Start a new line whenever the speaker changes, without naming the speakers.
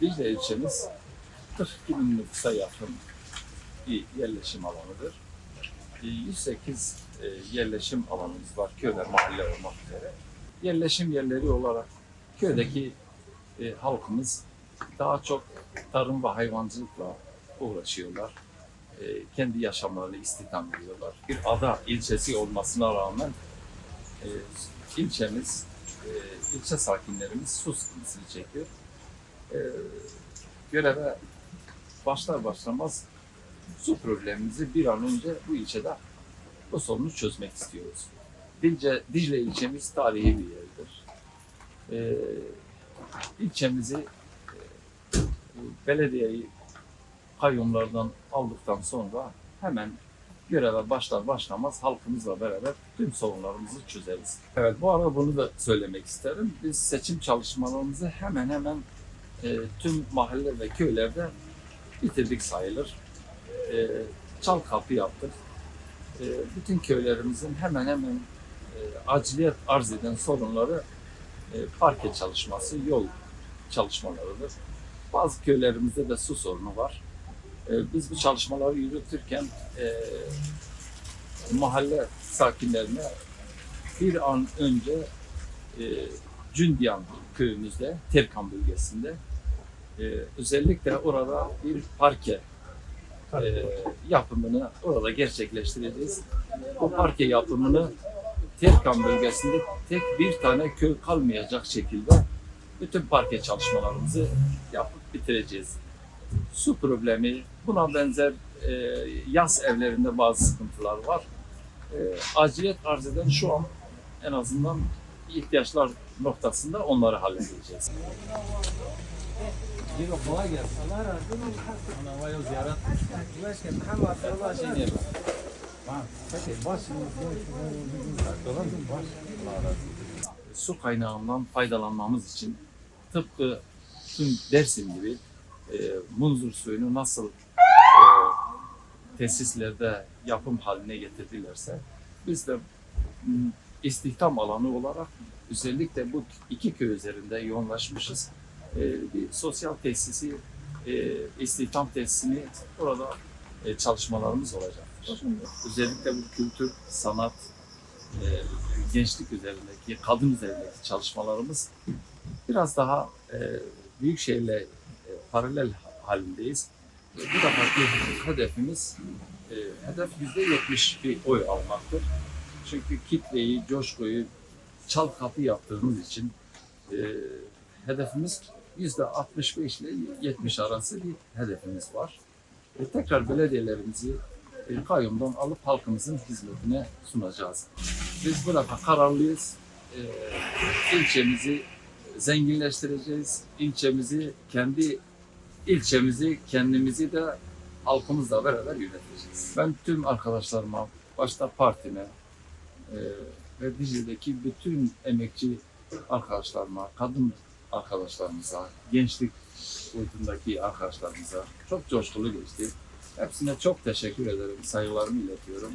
Dicle ilçemiz 42 bin nüfusa yakın bir yerleşim alanıdır. E, 108 e, yerleşim alanımız var, köyler, mahalle olmak üzere. Yerleşim yerleri olarak köydeki e, halkımız daha çok tarım ve hayvancılıkla uğraşıyorlar. E, kendi yaşamlarını istihdam ediyorlar. Bir ada ilçesi olmasına rağmen e, ilçemiz, e, ilçe sakinlerimiz su sıkıntısını çekiyor. E, göreve başlar başlamaz su problemimizi bir an önce bu ilçede bu sorunu çözmek istiyoruz. Dicle, Dicle ilçemiz tarihi bir yerdir. E, ilçemizi e, belediyeyi kayyumlardan aldıktan sonra hemen göreve başlar başlamaz halkımızla beraber tüm sorunlarımızı çözeriz. Evet bu arada bunu da söylemek isterim. Biz seçim çalışmalarımızı hemen hemen e, tüm mahalle ve köylerde bitirdik sayılır. E, çal kapı yaptık. E, bütün köylerimizin hemen hemen e, aciliyet arz eden sorunları e, parke çalışması, yol çalışmalarıdır. Bazı köylerimizde de su sorunu var. E, biz bu çalışmaları yürütürken e, mahalle sakinlerine bir an önce e, Cündiyan köyümüzde, Terkan bölgesinde e, özellikle orada bir parke e, yapımını orada gerçekleştireceğiz. Bu parke yapımını Terkan bölgesinde tek bir tane köy kalmayacak şekilde bütün parke çalışmalarımızı yapıp bitireceğiz. Su problemi, buna benzer e, yaz evlerinde bazı sıkıntılar var. E, aciliyet arz eden şu an en azından ihtiyaçlar noktasında onları halledeceğiz. Su kaynağından faydalanmamız için tıpkı tüm Dersim gibi e, munzur suyunu nasıl e, tesislerde yapım haline getirdilerse biz de istihdam alanı olarak özellikle bu iki köy üzerinde yoğunlaşmışız. E, bir sosyal tesisi, e, istihdam tesisini orada e, çalışmalarımız olacaktır. Özellikle bu kültür, sanat, e, gençlik üzerindeki, kadın üzerindeki çalışmalarımız biraz daha e, büyük şehirle e, paralel halindeyiz. E, bu defaki hedefimiz e, hedef yüzde yetmiş bir oy almaktır. Çünkü kitleyi, coşkuyu çal kapı yaptığımız için e, hedefimiz yüzde 65 ile 70 arası bir hedefimiz var. E, tekrar belediyelerimizi e, kayyumdan alıp halkımızın hizmetine sunacağız. Biz burada kararlıyız. E, ilçemizi zenginleştireceğiz. İlçemizi, kendi ilçemizi, kendimizi de halkımızla beraber yöneteceğiz. Ben tüm arkadaşlarıma, başta partime e, ve Dicle'deki bütün emekçi arkadaşlarıma, kadın arkadaşlarımıza, gençlik boyutundaki arkadaşlarımıza çok coşkulu geçti. Hepsine çok teşekkür ederim, saygılarımı iletiyorum.